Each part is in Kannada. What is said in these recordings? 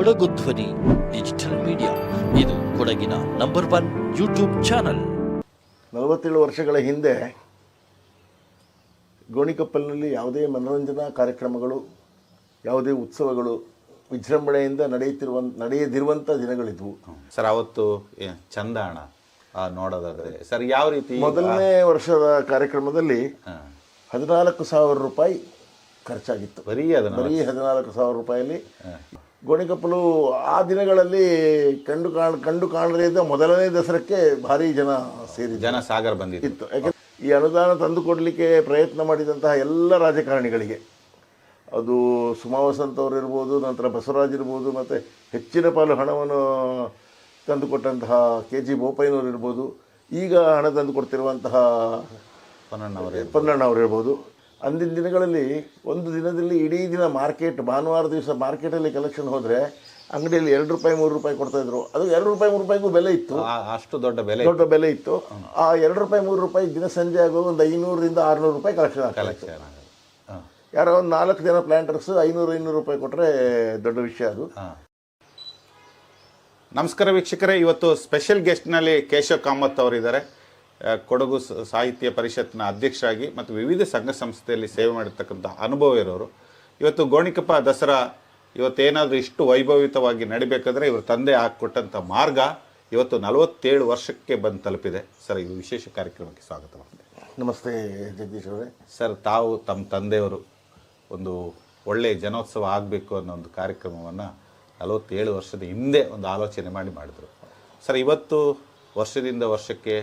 ಕೊಡಗು ಧ್ವನಿ ಡಿಜಿಟಲ್ ಮೀಡಿಯಾ ಇದು ಕೊಡಗಿನ ನಂಬರ್ ಒನ್ ಯೂಟ್ಯೂಬ್ ಚಾನಲ್ ನಲವತ್ತೇಳು ವರ್ಷಗಳ ಹಿಂದೆ ಗೋಣಿಕೊಪ್ಪಲಿನಲ್ಲಿ ಯಾವುದೇ ಮನೋರಂಜನಾ ಕಾರ್ಯಕ್ರಮಗಳು ಯಾವುದೇ ಉತ್ಸವಗಳು ವಿಜೃಂಭಣೆಯಿಂದ ನಡೆಯುತ್ತಿರುವ ನಡೆಯದಿರುವಂಥ ದಿನಗಳಿದ್ವು. ಸರ್ ಅವತ್ತು ಏ- ಚಂದಾಣ ಆ, ನೋಡೋದಾದ್ರೆ. ಸರ್ ಯಾವ ರೀತಿ ಮೊದಲನೇ ವರ್ಷದ ಕಾರ್ಯಕ್ರಮದಲ್ಲಿ. ಹದಿನಾಲ್ಕು ಸಾವಿರ ರೂಪಾಯಿ ಖರ್ಚಾಗಿತ್ತು. ಬರೀ ಅದನ್ನ ಬರೀ ಹದಿನಾಲ್ಕು ಸಾವಿರ ರೂಪಾಯಲ್ಲಿ ಗೋಣಿಕೊಪ್ಪಲು ಆ ದಿನಗಳಲ್ಲಿ ಕಂಡು ಕಾಣ್ ಕಂಡು ಕಾಣದೇ ಇದ್ದ ಮೊದಲನೇ ದಸರಕ್ಕೆ ಭಾರಿ ಜನ ಸೇರಿ ಜನ ಸಾಗರ ಬಂದಿತ್ತು ಇತ್ತು. ಯಾಕೆ ಈ ಅನುದಾನ ತಂದುಕೊಡಲಿಕ್ಕೆ ಪ್ರಯತ್ನ ಮಾಡಿದಂತಹ ಎಲ್ಲ ರಾಜಕಾರಣಿಗಳಿಗೆ ಅದು ಸುಮಾ ವಸಂತ್ ಅವರು ಇರ್ಬೋದು ನಂತರ ಬಸವರಾಜ್ ಇರ್ಬೋದು ಮತ್ತು ಹೆಚ್ಚಿನ ಪಾಲು ಹಣವನ್ನು ತಂದುಕೊಟ್ಟಂತಹ ಕೆ ಜಿ ಬೋಪಯ್ಯನವರು ಇರ್ಬೋದು ಈಗ ಹಣ ತಂದು ಕೊಡ್ತಿರುವಂತಹ ಪೊನ್ನಣ್ಣವರು ಇರ್ಬೋದು. ಅಂದಿನ ದಿನಗಳಲ್ಲಿ ಒಂದು ದಿನದಲ್ಲಿ ಇಡೀ ದಿನ ಮಾರ್ಕೆಟ್ ಭಾನುವಾರ ದಿವಸ ಮಾರ್ಕೆಟಲ್ಲಿ ಕಲೆಕ್ಷನ್ ಹೋದರೆ ಅಂಗಡಿಯಲ್ಲಿ ಎರಡು ರೂಪಾಯಿ ಮೂರು ರೂಪಾಯಿ ಕೊಡ್ತಾಯಿದ್ರು ಅದು ಎರಡು ರೂಪಾಯಿ ಮೂರು ರೂಪಾಯಿಗೂ ಬೆಲೆ ಇತ್ತು. ಅಷ್ಟು ದೊಡ್ಡ ಬೆಲೆ ದೊಡ್ಡ ಬೆಲೆ ಇತ್ತು. ಆ ಎರಡು ರೂಪಾಯಿ ಮೂರು ರೂಪಾಯಿ ದಿನ ಸಂಜೆ ಆಗೋ ಒಂದು ಐನೂರರಿಂದ ಆರುನೂರು ರೂಪಾಯಿ ಕಲೆಕ್ಷನ್ ಆಗ್ತದೆ ಕಲೆಕ್ಷನ್ ಯಾರೋ ಒಂದು ನಾಲ್ಕು ಜನ ಪ್ಲಾಂಟರ್ಸ್ ಐನೂರು ಐನೂರು ರೂಪಾಯಿ ಕೊಟ್ಟರೆ ದೊಡ್ಡ ವಿಷಯ ಅದು. ನಮಸ್ಕಾರ ವೀಕ್ಷಕರೇ ಇವತ್ತು ಸ್ಪೆಷಲ್ ಗೆಸ್ಟ್ನಲ್ಲಿ ಕೇಶವ್ ಕಾಮತ್ ಅವರಿದ್ದಾರೆ. ಕೊಡಗು ಸಾಹಿತ್ಯ ಪರಿಷತ್ನ ಅಧ್ಯಕ್ಷರಾಗಿ ಮತ್ತು ವಿವಿಧ ಸಂಘ ಸಂಸ್ಥೆಯಲ್ಲಿ ಸೇವೆ ಮಾಡಿರ್ತಕ್ಕಂಥ ಅನುಭವ ಇರೋರು. ಇವತ್ತು ಗೋಣಿಕಪ್ಪ ದಸರಾ ಇವತ್ತೇನಾದರೂ ಇಷ್ಟು ವೈಭವಿತವಾಗಿ ನಡಿಬೇಕಾದ್ರೆ ಇವರು ತಂದೆ ಹಾಕಿಕೊಟ್ಟಂಥ ಮಾರ್ಗ ಇವತ್ತು ನಲವತ್ತೇಳು ವರ್ಷಕ್ಕೆ ಬಂದು ತಲುಪಿದೆ. ಸರ್ ಇದು ವಿಶೇಷ ಕಾರ್ಯಕ್ರಮಕ್ಕೆ ಸ್ವಾಗತ ಮಾಡಿದೆ ನಮಸ್ತೆ ಜಗದೀಶ್ ಅವರೇ. ಸರ್ ತಾವು ತಮ್ಮ ತಂದೆಯವರು ಒಂದು ಒಳ್ಳೆಯ ಜನೋತ್ಸವ ಆಗಬೇಕು ಅನ್ನೋ ಒಂದು ಕಾರ್ಯಕ್ರಮವನ್ನು ನಲವತ್ತೇಳು ವರ್ಷದ ಹಿಂದೆ ಒಂದು ಆಲೋಚನೆ ಮಾಡಿ ಮಾಡಿದರು. ಸರ್ ಇವತ್ತು ವರ್ಷದಿಂದ ವರ್ಷಕ್ಕೆ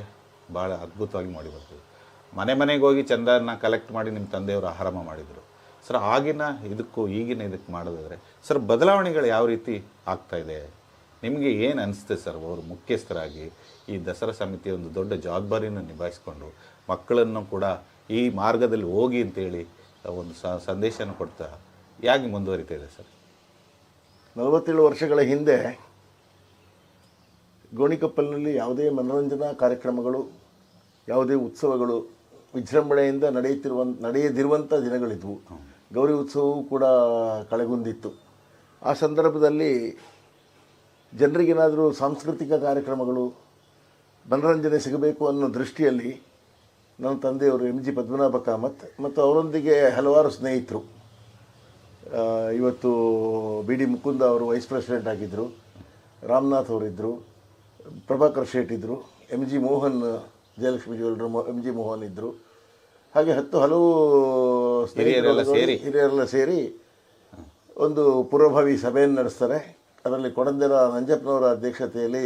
ಭಾಳ ಅದ್ಭುತವಾಗಿ ಮಾಡಿ ಬರ್ತೀವಿ. ಮನೆ ಮನೆಗೆ ಹೋಗಿ ಚಂದನ ಕಲೆಕ್ಟ್ ಮಾಡಿ ನಿಮ್ಮ ತಂದೆಯವರು ಆರಾಮ ಮಾಡಿದರು. ಸರ್ ಆಗಿನ ಇದಕ್ಕೂ ಈಗಿನ ಇದಕ್ಕೆ ಮಾಡೋದಾದರೆ ಸರ್ ಬದಲಾವಣೆಗಳು ಯಾವ ರೀತಿ ಆಗ್ತಾ ಇದೆ? ನಿಮಗೆ ಏನು ಅನಿಸುತ್ತೆ ಸರ್ ಅವರು ಮುಖ್ಯಸ್ಥರಾಗಿ ಈ ದಸರಾ ಸಮಿತಿಯ ಒಂದು ದೊಡ್ಡ ಜವಾಬ್ದಾರಿಯನ್ನು ನಿಭಾಯಿಸ್ಕೊಂಡು ಮಕ್ಕಳನ್ನು ಕೂಡ ಈ ಮಾರ್ಗದಲ್ಲಿ ಹೋಗಿ ಅಂತೇಳಿ ಒಂದು ಸ, ಸಂದೇಶನ ಕೊಡ್ತಾ ಯಾಕೆ ಮುಂದುವರಿತಾ ಇದೆ ಸರ್ ನಲವತ್ತೇಳು ವರ್ಷಗಳ ಹಿಂದೆ ಗೋಣಿಕೊಪ್ಪಲಿನಲ್ಲಿ ಯಾವುದೇ ಮನೋರಂಜನಾ ಕಾರ್ಯಕ್ರಮಗಳು, ಯಾವುದೇ ಉತ್ಸವಗಳು ವಿಜೃಂಭಣೆಯಿಂದ ನಡೆಯುತ್ತಿರುವ ನಡೆಯದಿರುವಂಥ ದಿನಗಳಿದ್ವು. ಗೌರಿ ಉತ್ಸವವೂ ಕೂಡ ಕಳೆಗುಂದಿತ್ತು. ಆ ಸಂದರ್ಭದಲ್ಲಿ ಜನರಿಗೇನಾದರೂ ಸಾಂಸ್ಕೃತಿಕ ಕಾರ್ಯಕ್ರಮಗಳು, ಮನೋರಂಜನೆ ಸಿಗಬೇಕು ಅನ್ನೋ ದೃಷ್ಟಿಯಲ್ಲಿ ನನ್ನ ತಂದೆಯವರು ಎಂ ಜಿ ಪದ್ಮನಾಭ ಕಾಮತ್ ಮತ್ತು ಅವರೊಂದಿಗೆ ಹಲವಾರು ಸ್ನೇಹಿತರು. ಇವತ್ತು ಬಿ ಡಿ ಮುಕುಂದ ಅವರು ವೈಸ್ ಪ್ರೆಸಿಡೆಂಟ್ ಆಗಿದ್ದರು ರಾಮನಾಥ್ ಅವರಿದ್ದರು ಪ್ರಭಾಕರ್ ಶೇಟ್ ಇದ್ದರು M G Mohan Jayalakshmi jewellers M G Mohan ಇದ್ದರು ಹಾಗೆ ಹತ್ತು ಹಲವು ಹಿರಿಯರೆಲ್ಲ ಸೇರಿ? ಹಿರಿಯರೆಲ್ಲ ಸೇರಿ ಒಂದು ಪೂರ್ವಭಾವಿ ಸಭೆಯನ್ನು ನಡೆಸ್ತಾರೆ. ಅದರಲ್ಲಿ ಕೊಡಂದೆರ ನಂಜಪ್ಪನವರ ಅಧ್ಯಕ್ಷತೆಯಲ್ಲಿ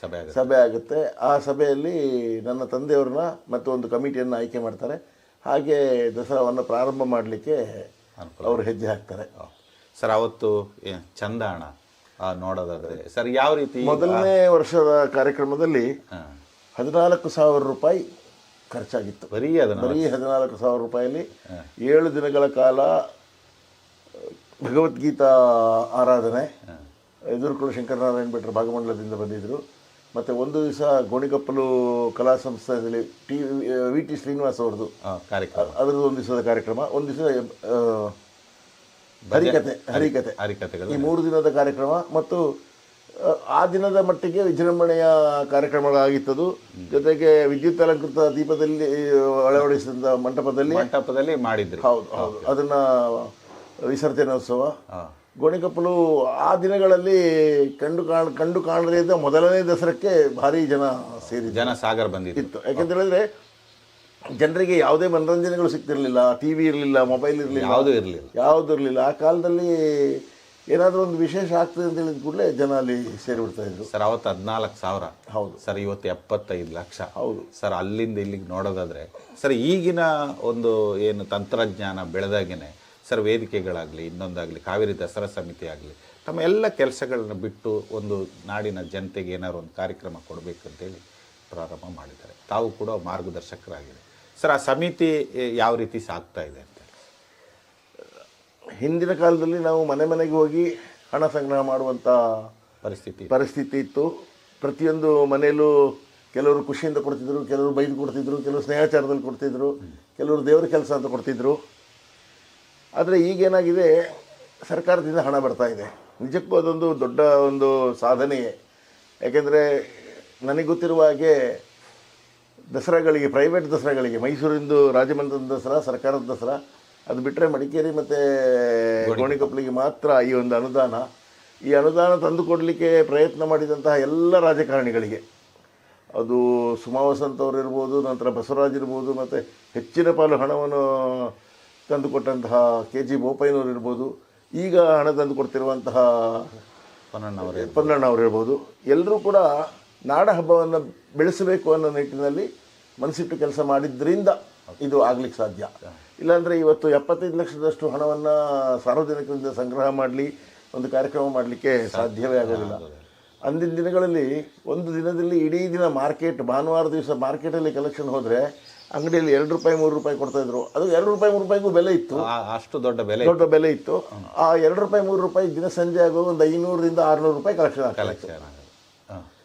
ಸಭೆ ಆಗುತ್ತೆ. ಸಭೆ ಆಗುತ್ತೆ. ಆ ಸಭೆಯಲ್ಲಿ ನನ್ನ ತಂದೆಯವ್ರನ್ನ ಮತ್ತು ಒಂದು ಕಮಿಟಿಯನ್ನು ಆಯ್ಕೆ ಮಾಡ್ತಾರೆ. ಹಾಗೆ ದಸರಾವನ್ನು ಪ್ರಾರಂಭ ಮಾಡಲಿಕ್ಕೆ ಅವರು ಹೆಜ್ಜೆ ಹಾಕ್ತಾರೆ. ಸರ್ ಅವತ್ತು ಚಂದಾಣ. ಆ, ನೋಡೋದಾದ್ರೆ. ಸರ್ ಯಾವ ರೀತಿ? ಮೊದಲನೇ ವರ್ಷದ ಕಾರ್ಯಕ್ರಮದಲ್ಲಿ ಹದಿನಾಲ್ಕು ಸಾವಿರ ರೂಪಾಯಿ ಖರ್ಚಾಗಿತ್ತು. ಬರೀ ಅದನ್ನು ಬರೀ ಹದಿನಾಲ್ಕು ಸಾವಿರ ರೂಪಾಯಿಯಲ್ಲಿ ಏಳು ದಿನಗಳ ಕಾಲ ಭಗವದ್ಗೀತಾ ಆರಾಧನೆ ಎದುರುಕುಳು ಶಂಕರನಾರಾಯಣ ಭಟ್ರು ಭಾಗಮಂಡಲದಿಂದ ಬಂದಿದ್ದರು ಮತ್ತು ಒಂದು ದಿವಸ ಗೋಣಿಗಪ್ಪಲು ಕಲಾ ಸಂಸ್ಥೆಯಲ್ಲಿ ಟಿ ವಿ ಟಿ ಶ್ರೀನಿವಾಸ್ ಅವ್ರದ್ದು. ಕಾರ್ಯಕ್ರಮ. ಅದರದ್ದು ಒಂದು ದಿವಸದ ಕಾರ್ಯಕ್ರಮ. ಒಂದು ದಿವಸ ಹರಿಕತೆ ಹರಿಕತೆ. ಹರಿಕತೆಗಳು. ಈ ಮೂರು ದಿನದ ಕಾರ್ಯಕ್ರಮ ಮತ್ತು ಆ, ದಿನದ ಮಟ್ಟಿಗೆ ವಿಜೃಂಭಣೆಯ ಕಾರ್ಯಕ್ರಮಗಳಾಗಿತ್ತದು. ಜೊತೆಗೆ ವಿದ್ಯುತ್ ಅಲಂಕೃತ ದೀಪದಲ್ಲಿ ಅಳವಡಿಸಿದ ಮಂಟಪದಲ್ಲಿ ಮಂಟಪದಲ್ಲಿ ಮಾಡಿದ್ರು. ಹೌದು ಹೌದು. ಅದನ್ನ ವಿಸರ್ಜನೋತ್ಸವ. ಗೋಣಿಕಪ್ಪಲು ಗೋಣಿಕೊಪ್ಪಲು ಆ ದಿನಗಳಲ್ಲಿ ಕಂಡು ಕಾಣ್ ಕಂಡು ಕಾಣದೇ ಇದ್ದ ಮೊದಲನೇ ದಸರಕ್ಕೆ ಭಾರಿ ಜನ ಸೇರಿ ಜನ ಸಾಗರ ಬಂದಿತ್ತು ಇತ್ತು. ಯಾಕೆಂತ ಹೇಳಿದ್ರೆ ಜನರಿಗೆ ಯಾವುದೇ ಮನೋರಂಜನೆಗಳು ಸಿಗ್ತಿರಲಿಲ್ಲ ಟಿ ವಿ ಇರಲಿಲ್ಲ ಮೊಬೈಲ್ ಇರಲಿಲ್ಲ ಯಾವುದೂ ಇರಲಿಲ್ಲ. ಯಾವುದೂ ಇರಲಿಲ್ಲ. ಆ ಕಾಲದಲ್ಲಿ ಏನಾದರೂ ಒಂದು ವಿಶೇಷ ಆಗ್ತದೆ ಅಂತ ಹೇಳಿದ ಕೂಡಲೇ ಜನ ಅಲ್ಲಿ ಸೇರಿಬಿಡ್ತಾ ಇದ್ರು. ಸರ್ ಅವತ್ತು ಹದಿನಾಲ್ಕು ಸಾವಿರ. ಹೌದು. ಸರ್ ಇವತ್ತು ಎಪ್ಪತ್ತೈದು ಲಕ್ಷ. ಹೌದು. ಸರ್ ಅಲ್ಲಿಂದ ಇಲ್ಲಿಗೆ ನೋಡೋದಾದರೆ ಸರ್ ಈಗಿನ ಒಂದು ಏನು ತಂತ್ರಜ್ಞಾನ ಬೆಳೆದಾಗೇನೆ ಸರ್ ವೇದಿಕೆಗಳಾಗಲಿ ಇನ್ನೊಂದಾಗಲಿ ಕಾವೇರಿ ದಸರಾ ಸಮಿತಿ ಆಗಲಿ ತಮ್ಮ ಎಲ್ಲ ಕೆಲಸಗಳನ್ನ ಬಿಟ್ಟು ಒಂದು ನಾಡಿನ ಜನತೆಗೆ ಏನಾದ್ರು ಒಂದು ಕಾರ್ಯಕ್ರಮ ಕೊಡಬೇಕಂತೇಳಿ ಪ್ರಾರಂಭ ಮಾಡಿದ್ದಾರೆ. ತಾವು ಕೂಡ ಮಾರ್ಗದರ್ಶಕರಾಗಿದೆ ಸರ್ ಆ ಸಮಿತಿ ಯಾವ ರೀತಿ ಸಾಕ್ತಾ ಇದೆ ಅಂತ? ಹಿಂದಿನ ಕಾಲದಲ್ಲಿ ನಾವು ಮನೆ ಮನೆಗೆ ಹೋಗಿ ಹಣ ಸಂಗ್ರಹ ಮಾಡುವಂಥ ಪರಿಸ್ಥಿತಿ ಪರಿಸ್ಥಿತಿ ಇತ್ತು. ಪ್ರತಿಯೊಂದು ಮನೆಯಲ್ಲೂ ಕೆಲವರು ಖುಷಿಯಿಂದ ಕೊಡ್ತಿದ್ರು ಕೆಲವರು ಬೈದು ಕೊಡ್ತಿದ್ರು ಕೆಲವರು ಸ್ನೇಹಾಚಾರದಲ್ಲಿ ಕೊಡ್ತಿದ್ರು ಕೆಲವರು ದೇವರ ಕೆಲಸ ಅಂತ ಕೊಡ್ತಿದ್ರು. ಆದರೆ ಈಗೇನಾಗಿದೆ ಸರ್ಕಾರದಿಂದ ಹಣ ಬರ್ತಾ ಇದೆ. ನಿಜಕ್ಕೂ ಅದೊಂದು ದೊಡ್ಡ ಒಂದು ಸಾಧನೆಯೇ. ಯಾಕೆಂದರೆ ನನಗೆ ಗೊತ್ತಿರುವ ಹಾಗೆ ದಸರಾಗಳಿಗೆ ಪ್ರೈವೇಟ್ ದಸರಾಗಳಿಗೆ ಮೈಸೂರಿಂದು ರಾಜಮಂದಿರದ ದಸರಾ ಸರ್ಕಾರದ ದಸರಾ ಅದು ಬಿಟ್ಟರೆ ಮಡಿಕೇರಿ ಮತ್ತು ಗೋಣಿಕೊಪ್ಪಲಿಗೆ ಮಾತ್ರ ಈ ಒಂದು ಅನುದಾನ. ಈ ಅನುದಾನ ತಂದು ಕೊಡಲಿಕ್ಕೆ ಪ್ರಯತ್ನ ಮಾಡಿದಂತಹ ಎಲ್ಲ ರಾಜಕಾರಣಿಗಳಿಗೆ. ಅದು ಸುಮಾ ವಸಂತ್ ಅವರು ಇರ್ಬೋದು ನಂತರ ಬಸವರಾಜ್ ಇರ್ಬೋದು ಮತ್ತು ಹೆಚ್ಚಿನ ಪಾಲು ಹಣವನ್ನು ತಂದುಕೊಟ್ಟಂತಹ ಕೆ ಜಿ ಬೋಪಯ್ಯನವರು ಇರ್ಬೋದು. ಈಗ ಹಣ ತಂದು ಕೊಡ್ತಿರುವಂತಹ ಅವರೇ ಪನ್ನಣ್ಣ ಅವರು ಇರ್ಬೋದು. ಎಲ್ಲರೂ ಕೂಡ ನಾಡ ಹಬ್ಬವನ್ನು ಬೆಳೆಸಬೇಕು ಅನ್ನೋ ನಿಟ್ಟಿನಲ್ಲಿ ಮನಸ್ಸಿಟ್ಟು ಕೆಲಸ ಮಾಡಿದ್ರಿಂದ ಇದು ಆಗ್ಲಿಕ್ಕೆ ಸಾಧ್ಯ. ಇಲ್ಲಾಂದರೆ ಇವತ್ತು ಎಪ್ಪತ್ತೈದು ಲಕ್ಷದಷ್ಟು ಹಣವನ್ನು ಸಾರ್ವಜನಿಕರಿಂದ ಸಂಗ್ರಹ ಮಾಡಲಿ ಒಂದು ಕಾರ್ಯಕ್ರಮ ಮಾಡಲಿಕ್ಕೆ ಸಾಧ್ಯವೇ ಆಗೋದಿಲ್ಲ. ಅಂದಿನ ದಿನಗಳಲ್ಲಿ ಒಂದು ದಿನದಲ್ಲಿ ಇಡೀ ದಿನ ಮಾರ್ಕೆಟ್ ಭಾನುವಾರ ದಿವಸ ಮಾರ್ಕೆಟಲ್ಲಿ ಕಲೆಕ್ಷನ್ ಹೋದರೆ ಅಂಗಡಿಯಲ್ಲಿ ಎರಡು ರೂಪಾಯಿ ಮೂರು ರೂಪಾಯಿ ಕೊಡ್ತಾಯಿದ್ರು ಅದು ಎರಡು ರೂಪಾಯಿ ಮೂರು ರೂಪಾಯಿಗೂ ಬೆಲೆ ಇತ್ತು. ಅಷ್ಟು ದೊಡ್ಡ ಬೆಲೆ ದೊಡ್ಡ ಬೆಲೆ ಇತ್ತು. ಆ ಎರಡು ರೂಪಾಯಿ ಮೂರು ರೂಪಾಯಿ ದಿನ ಸಂಜೆ ಆಗೋ ಒಂದು ಐನೂರರಿಂದ ಆರುನೂರು ರೂಪಾಯಿ ಕಲೆಕ್ಷನ್ ಕಲೆಕ್ಷನ್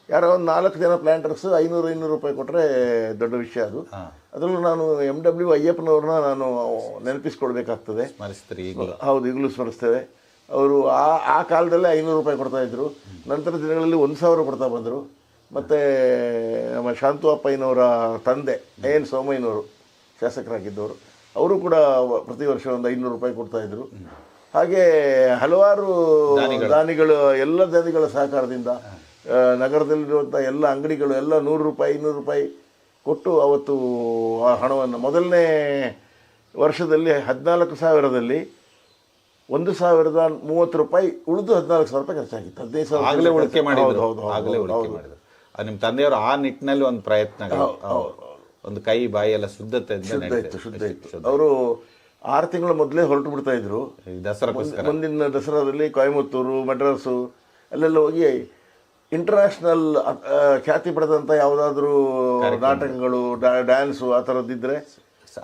ಯಾರೋ ಒಂದು ನಾಲ್ಕು ಜನ ಪ್ಲಾಂಟರ್ಸ್ ಐನೂರು ಐನೂರು ರೂಪಾಯಿ ಕೊಟ್ಟರೆ ದೊಡ್ಡ ವಿಷಯ ಅದು. ಅದರಲ್ಲೂ ನಾನು ಎಂ ಡಬ್ಲ್ಯೂ ಅಯ್ಯಪ್ಪನವ್ರನ್ನ ನಾನು ಈಗಲೂ. ಹೌದು ಈಗಲೂ ಸ್ಮರಿಸ್ತೇವೆ. ಅವರು ಆ ಆ ಕಾಲದಲ್ಲೇ ಐನೂರು ರೂಪಾಯಿ ಕೊಡ್ತಾ ಇದ್ರು. ನಂತರ ದಿನಗಳಲ್ಲಿ ಒಂದು ಸಾವಿರ ಕೊಡ್ತಾ ಬಂದರು. ಮತ್ತು ನಮ್ಮ ಶಾಂತು ಅಪ್ಪಯ್ಯನವರ ತಂದೆ ಎನ್ ಸೋಮಯ್ಯನವರು ಶಾಸಕರಾಗಿದ್ದವರು ಅವರು ಕೂಡ ಪ್ರತಿ ವರ್ಷ ಒಂದು ಐನೂರು ರೂಪಾಯಿ ಕೊಡ್ತಾ ಇದ್ರು. ಹಾಗೆ ಹಲವಾರು ದಾನಿಗಳು. ಎಲ್ಲ ದಾನಿಗಳ ಸಹಕಾರದಿಂದ ನಗರದಲ್ಲಿರುವಂಥ ಎಲ್ಲ ಅಂಗಡಿಗಳು ಎಲ್ಲ ನೂರು ರೂಪಾಯಿ ಇನ್ನೂರು ರೂಪಾಯಿ ಕೊಟ್ಟು ಅವತ್ತು ಆ ಹಣವನ್ನು ಮೊದಲನೇ ವರ್ಷದಲ್ಲಿ ಹದಿನಾಲ್ಕು ಸಾವಿರದಲ್ಲಿ ಒಂದು ಸಾವಿರದ ಮೂವತ್ತು ರೂಪಾಯಿ ಉಳಿದು ಹದಿನಾಲ್ಕು ಸಾವಿರ ರೂಪಾಯಿ ಖರ್ಚಾಗಿತ್ತು. ಹದಿನೈದು ಸಾವಿರ ಆಗಲೇ ಉಳಿಕೆ ಮಾಡಿದ್ರು. ಹೌದು, ಆಗಲೇ ಉಳಿಕೆ. ಮಾಡಿದ್ರು. ನಿಮ್ಮ ತಂದೆಯವರು ಆ ನಿಟ್ಟಿನಲ್ಲಿ ಒಂದು ಪ್ರಯತ್ನ. ಒಂದು ಕೈ ಬಾಯಿ ಎಲ್ಲ ಶುದ್ಧತೆ ಶುದ್ಧ ಇತ್ತು ಶುದ್ಧ ಇತ್ತು. ಅವರು ಆರು ತಿಂಗಳ ಮೊದಲೇ ಹೊರಟು ಬಿಡ್ತಾ ಇದ್ರು. ದಸರಾ ಮುಂದಿನ ದಸರಾದಲ್ಲಿ ಕೊಯಮತ್ತೂರು ಮಡ್ರಾಸು ಅಲ್ಲೆಲ್ಲ ಹೋಗಿ ಇಂಟರ್ನ್ಯಾಷನಲ್ ಖ್ಯಾತಿ ಪಡೆದಂಥ ಯಾವುದಾದ್ರೂ ನಾಟಕಗಳು ಡ್ಯಾನ್ಸು ಆ ಥರದ್ದಿದ್ರೆ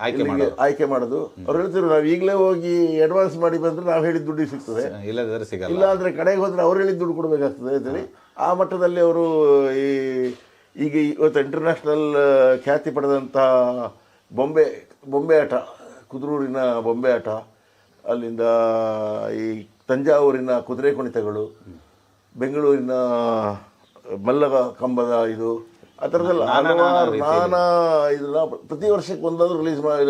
ಆಯ್ಕೆ ಮಾಡೋದು. ಆಯ್ಕೆ ಮಾಡೋದು. ಅವ್ರು ಹೇಳ್ತಿದ್ರು ನಾವು ಈಗಲೇ ಹೋಗಿ ಅಡ್ವಾನ್ಸ್ ಮಾಡಿ ಬಂದ್ರೆ ನಾವು ಹೇಳಿದ ದುಡ್ಡು ಸಿಗ್ತದೆ. ಇಲ್ಲ ಅಂದ್ರೆ ಕಡೆಗೆ ಹೋದ್ರೆ ಅವ್ರು ಹೇಳಿದ ದುಡ್ಡು ಕೊಡಬೇಕಾಗ್ತದೆ ಅಂತೇಳಿ ಆ ಮಟ್ಟದಲ್ಲಿ ಅವರು ಈ ಈಗ ಇವತ್ತು ಇಂಟರ್ನ್ಯಾಷನಲ್ ಖ್ಯಾತಿ ಪಡೆದಂಥ ಬೊಂಬೆ ಬೊಂಬೆ ಆಟ ಕುದ್ರೂರಿನ ಬೊಂಬೆ ಆಟ ಅಲ್ಲಿಂದ ಈ ತಂಜಾವೂರಿನ ಕುದುರೆ ಕುಣಿತಗಳು ಬೆಂಗಳೂರಿನ ಮಲ್ಲಗ ಕಂಬದ ಇದು ಆ ಥರದ್ದೆಲ್ಲ ಹಲವಾರು ನಾನಾ ಇದನ್ನ ಪ್ರತಿ ವರ್ಷಕ್ಕೆ ಒಂದಾದ್ರು ರಿಲೀಸ್ ಮಾಡಿ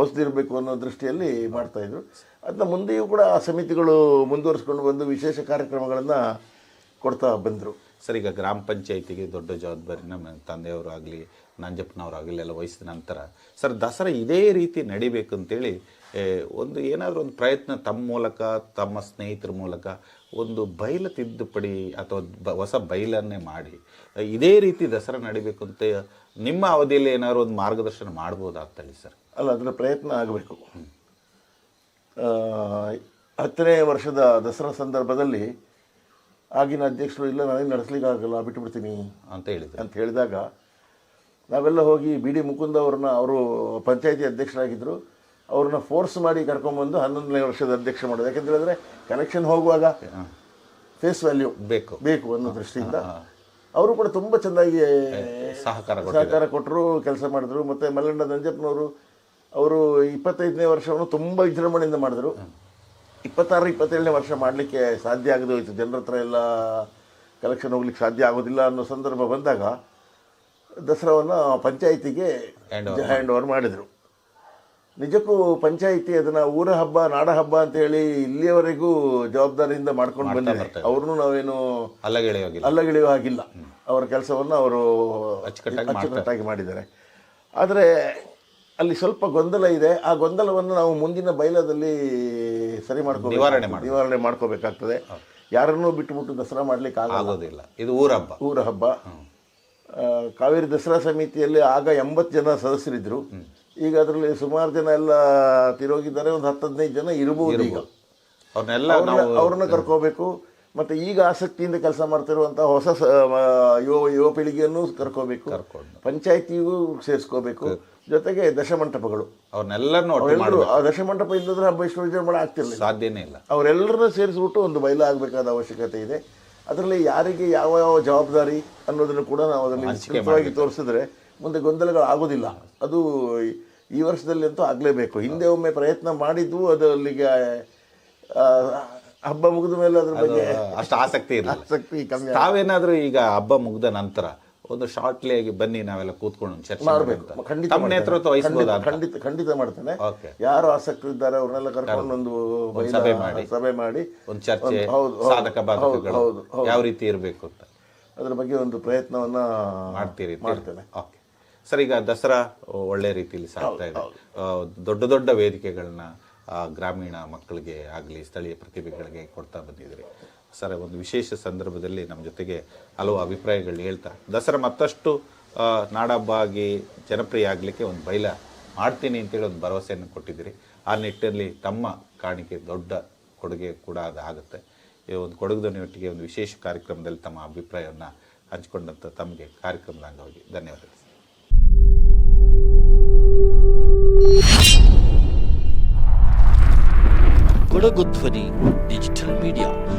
ಹೊಸದಿರಬೇಕು ಅನ್ನೋ ದೃಷ್ಟಿಯಲ್ಲಿ ಮಾಡ್ತಾ ಇದ್ರು. ಅದನ್ನ ಮುಂದೆಯೂ ಕೂಡ ಆ ಸಮಿತಿಗಳು ಮುಂದುವರಿಸ್ಕೊಂಡು ಬಂದು ವಿಶೇಷ ಕಾರ್ಯಕ್ರಮಗಳನ್ನು ಕೊಡ್ತಾ ಬಂದರು. ಸರ್ ಈಗ ಗ್ರಾಮ ಪಂಚಾಯಿತಿಗೆ ದೊಡ್ಡ ಜವಾಬ್ದಾರಿ ನಮ್ಮ ತಂದೆಯವರು ಆಗಲಿ ನಂಜಪ್ಪನವರಾಗಲಿ ಎಲ್ಲ ವಹಿಸಿದ ನಂತರ. ಸರ್ ದಸರಾ ಇದೇ ರೀತಿ ನಡಿಬೇಕು ಅಂತೇಳಿ ಒಂದು ಏನಾದರೂ ಒಂದು ಪ್ರಯತ್ನ ತಮ್ಮ ಮೂಲಕ ತಮ್ಮ ಸ್ನೇಹಿತರ ಮೂಲಕ ಒಂದು ಬೈಲ ತಿದ್ದುಪಡಿ ಅಥವಾ ಬ- ಹೊಸ ಬೈಲನ್ನೇ ಮಾಡಿ ಇದೇ ರೀತಿ ದಸರಾ ನಡಿಬೇಕು ಅಂತ ನಿಮ್ಮ ಅವಧಿಯಲ್ಲಿ ಏನಾದರೂ ಒಂದು ಮಾರ್ಗದರ್ಶನ ಮಾಡ್ಬೋದಾಗ್ತಳಿ ಸರ್? ಅಲ್ಲ ಅದರ ಪ್ರಯತ್ನ ಆಗಬೇಕು. ಹತ್ತನೇ ವರ್ಷದ ದಸರಾ ಸಂದರ್ಭದಲ್ಲಿ ಆಗಿನ ಅಧ್ಯಕ್ಷರು ಇಲ್ಲ ನನಗೆ ನಡೆಸ್ಲಿಕ್ಕೆ ಆಗಲ್ಲ ಬಿಟ್ಟುಬಿಡ್ತೀನಿ ಅಂತ ಹೇಳಿದ್ರು. ಅಂತ ಹೇಳಿದಾಗ ನಾವೆಲ್ಲ ಹೋಗಿ ಬಿ ಡಿ ಮುಕುಂದ್ ಅವ್ರನ್ನ ಅವರು ಪಂಚಾಯತಿ ಅಧ್ಯಕ್ಷರಾಗಿದ್ದರು ಅವ್ರನ್ನ ಫೋರ್ಸ್ ಮಾಡಿ ಕರ್ಕೊಂಬಂದು ಹನ್ನೊಂದನೇ ವರ್ಷದ ಅಧ್ಯಕ್ಷ ಮಾಡೋದು. ಯಾಕಂತ ಹೇಳಿದ್ರೆ ಕಲೆಕ್ಷನ್ ಹೋಗುವಾಗ ಫೇಸ್ ವ್ಯಾಲ್ಯೂ ಬೇಕು. ಬೇಕು ಅನ್ನೋ ದೃಷ್ಟಿಯಿಂದ ಅವರು ಕೂಡ ತುಂಬ ಚೆನ್ನಾಗಿ ಸಹಕಾರ. ಸಹಕಾರ ಕೊಟ್ಟರು ಕೆಲಸ ಮಾಡಿದ್ರು. ಮತ್ತು ಮಲ್ಲಣ್ಣ ನಂಜಪ್ಪನವರು ಅವರು ಇಪ್ಪತ್ತೈದನೇ ವರ್ಷವನ್ನು ತುಂಬ ವಿಜೃಂಭಣೆಯಿಂದ ಮಾಡಿದ್ರು. ಇಪ್ಪತ್ತಾರು ಇಪ್ಪತ್ತೇಳನೇ ವರ್ಷ ಮಾಡಲಿಕ್ಕೆ ಸಾಧ್ಯ ಆಗದೆ ಹೋಯಿತು. ಜನರ ಹತ್ರ ಎಲ್ಲ ಕಲೆಕ್ಷನ್ ಹೋಗ್ಲಿಕ್ಕೆ ಸಾಧ್ಯ ಆಗೋದಿಲ್ಲ ಅನ್ನೋ ಸಂದರ್ಭ ಬಂದಾಗ ದಸರಾವನ್ನು ಪಂಚಾಯಿತಿಗೆ ಹ್ಯಾಂಡ್ ಓವರ್ ಮಾಡಿದರು. ನಿಜಕ್ಕೂ ಪಂಚಾಯಿತಿ ಅದನ್ನ ಊರ ಹಬ್ಬ ನಾಡ ಹಬ್ಬ ಅಂತ ಹೇಳಿ ಇಲ್ಲಿಯವರೆಗೂ ಜವಾಬ್ದಾರಿಯಿಂದ ಮಾಡ್ಕೊಂಡು ಬಂದಿದೆ. ಅವ್ರನ್ನೂ ನಾವೇನು ಅಲ್ಲಗಿಳಿಯೋ ಹಾಗಿಲ್ಲ. ಅವರ ಕೆಲಸವನ್ನು ಅವರು ಅಚ್ಚುಕಟ್ಟಾಗಿ ಮಾಡಿದ್ದಾರೆ. ಆದರೆ ಅಲ್ಲಿ ಸ್ವಲ್ಪ ಗೊಂದಲ ಇದೆ. ಆ ಗೊಂದಲವನ್ನು ನಾವು ಮುಂದಿನ ಬೈಲದಲ್ಲಿ ಸರಿ ಮಾಡ್ಕೋ ನಿವಾರಣೆ ನಿವಾರಣೆ ಮಾಡ್ಕೋಬೇಕಾಗ್ತದೆ. ಯಾರನ್ನೂ ಬಿಟ್ಟುಬಿಟ್ಟು ದಸರಾ ಮಾಡ್ಲಿಕ್ಕೆ ಆಗೋದಿಲ್ಲ. ಇದು ಊರ ಹಬ್ಬ. ಊರ ಹಬ್ಬ. ಕಾವೇರಿ ದಸರಾ ಸಮಿತಿಯಲ್ಲಿ ಆಗ ಎಂಬತ್ತು ಜನ ಸದಸ್ಯರಿದ್ದರು ಈಗ ಅದರಲ್ಲಿ ಸುಮಾರು ಜನ ಎಲ್ಲ ತಿರೋಗಿದ್ದಾರೆ ಒಂದು ಹತ್ತು ಹದಿನೈದು ಜನ ಇರಬಹುದು ಈಗ. ಅವ್ರನ್ನೆಲ್ಲ ಅವ್ರನ್ನ ಕರ್ಕೋಬೇಕು. ಮತ್ತು ಈಗ ಆಸಕ್ತಿಯಿಂದ ಕೆಲಸ ಮಾಡ್ತಿರುವಂಥ ಹೊಸ ಯುವ ಯುವ ಪೀಳಿಗೆಯನ್ನು ಕರ್ಕೋಬೇಕು. ಪಂಚಾಯತಿಗೂ ಸೇರಿಸ್ಕೋಬೇಕು. ಜೊತೆಗೆ ದಶಮಂಟಪಗಳು. ಅವ್ರನ್ನೆಲ್ಲ ಒಟ್ಟು ಅವೆಲ್ಲರೂ ಆ ದಶಮಂಟಪ ಇಲ್ಲದ್ರೆ ಹಬ್ಬ ಇಷ್ಟು ಮಾಡಿ ಆಗ್ತಿರಲಿಲ್ಲ. ಸಾಧ್ಯನೇ ಇಲ್ಲ. ಅವರೆಲ್ಲರನ್ನ ಸೇರಿಸ್ಬಿಟ್ಟು ಒಂದು ಬಯಲು ಆಗಬೇಕಾದ ಅವಶ್ಯಕತೆ ಇದೆ. ಅದರಲ್ಲಿ ಯಾರಿಗೆ ಯಾವ ಯಾವ ಜವಾಬ್ದಾರಿ ಅನ್ನೋದನ್ನು ಕೂಡ ನಾವು ಅದರಲ್ಲಿ ವಿಸ್ತೃತವಾಗಿ ತೋರಿಸಿದ್ರೆ ಮುಂದೆ ಗೊಂದಲಗಳು ಆಗೋದಿಲ್ಲ. ಅದು ಈ- ವರ್ಷದಲ್ಲಿ ಅಂತೂ ಆಗಲೇಬೇಕು. ಹಿಂದೆ ಒಮ್ಮೆ ಪ್ರಯತ್ನ ಮಾಡಿದ್ವು ಅದು ಅಲ್ಲಿಗೆ ಆ, ಹಬ್ಬ ಮುಗಿದ ಮೇಲೆ ಅದ್ರ ಬಗ್ಗೆ ಅಷ್ಟು ಆಸಕ್ತಿ ಇಲ್ಲ ಆಸಕ್ತಿ ಕಮ್ಮಿ ತಾವೇನಾದರೂ ಈಗ ಹಬ್ಬ ಮುಗಿದ ನಂತರ ಒಂದು ಶಾರ್ಟ್ಲಿ ಆಗಿ ಬನ್ನಿ ನಾವೆಲ್ಲ ಕೂತ್ಕೊಂಡು ಒಂದು ಚರ್ಚೆ ಮಾಡಬೇಕು. ಖಂಡಿತ ತಮ್ಮ ಮಾಡ್ತೇನೆ. ನೇತೃತ್ವ ವಹಿಸಬಹುದಾ ಅಂತ? ಖಂಡಿತ ಖಂಡಿತ ಮಾಡ್ತೇನೆ. ಓಕೆ ಯಾರು ಆಸಕ್ತಿ ಇದ್ದಾರೆ ಅವ್ರನ್ನೆಲ್ಲ ಕರ್ಕೊಂಡು ಒಂದು ಬೈಲ- ಸಭೆ ಮಾಡಿ. ಸಭೆ ಮಾಡಿ. ಒಂದು ಚರ್ಚೆ ಒಂದು- ಹೌದು, ಹೌದು, ಸಾಧಕ ಹೌದು, ಬಾಧಕಗಳು ಹೌದು, ಹೌದು. ಯಾವ ರೀತಿ ಇರಬೇಕು ಅಂತ? ಅದ್ರ ಬಗ್ಗೆ ಒಂದು ಪ್ರಯತ್ನವನ್ನ ಮಾಡ್ತೀರಿ ಮಾಡ್ತೇನೆ. ಓಕೆ ಸರ್ ಈಗ ದಸರಾ ಒಳ್ಳೆ ರೀತಿಯಲ್ಲಿ ಸಾಗ್ತಾ ಇದೆ. ಆ, ದೊಡ್ಡ ದೊಡ್ಡ ವೇದಿಕೆಗಳನ್ನ ಆ, ಗ್ರಾಮೀಣ ಮಕ್ಕಳಿಗೆ ಆಗಲಿ ಸ್ಥಳೀಯ ಪ್ರತಿಭೆಗಳಿಗೆ ಕೊಡ್ತಾ ಬಂದಿದ್ದೀರಿ. ಸರ್, ಒಂದು ವಿಶೇಷ ಸಂದರ್ಭದಲ್ಲಿ ನಮ್ಮ ಜೊತೆಗೆ ಹಲವು ಅಭಿಪ್ರಾಯಗಳು ಹೇಳ್ತಾ. ದಸರಾ ಮತ್ತಷ್ಟು ನಾಡಹಬ್ಬ ಆಗಿ ಜನಪ್ರಿಯ ಆಗಲಿಕ್ಕೆ ಒಂದು ಬೈಲ ಮಾಡ್ತೀನಿ ಅಂತೇಳಿ ಒಂದು ಭರವಸೆಯನ್ನು ಕೊಟ್ಟಿದ್ದೀರಿ. ಆ ನಿಟ್ಟಿನಲ್ಲಿ ತಮ್ಮ ಕಾಣಿಕೆ ದೊಡ್ಡ ಕೊಡುಗೆ ಕೂಡ ಅದು ಆಗುತ್ತೆ. ಈ ಒಂದು ಕೊಡಗುದನಿಯೊಟ್ಟಿಗೆ ಒಂದು ವಿಶೇಷ ಕಾರ್ಯಕ್ರಮದಲ್ಲಿ ತಮ್ಮ ಅಭಿಪ್ರಾಯವನ್ನು ಹಂಚಿಕೊಂಡಂಥ ತಮಗೆ ಕಾರ್ಯಕ್ರಮದ ಅಂಗವಾಗಿ ಧನ್ಯವಾದಗಳು ಕೊಡಗು ಧ್ವನಿ, ಡಿಜಿಟಲ್ ಮೀಡಿಯಾ.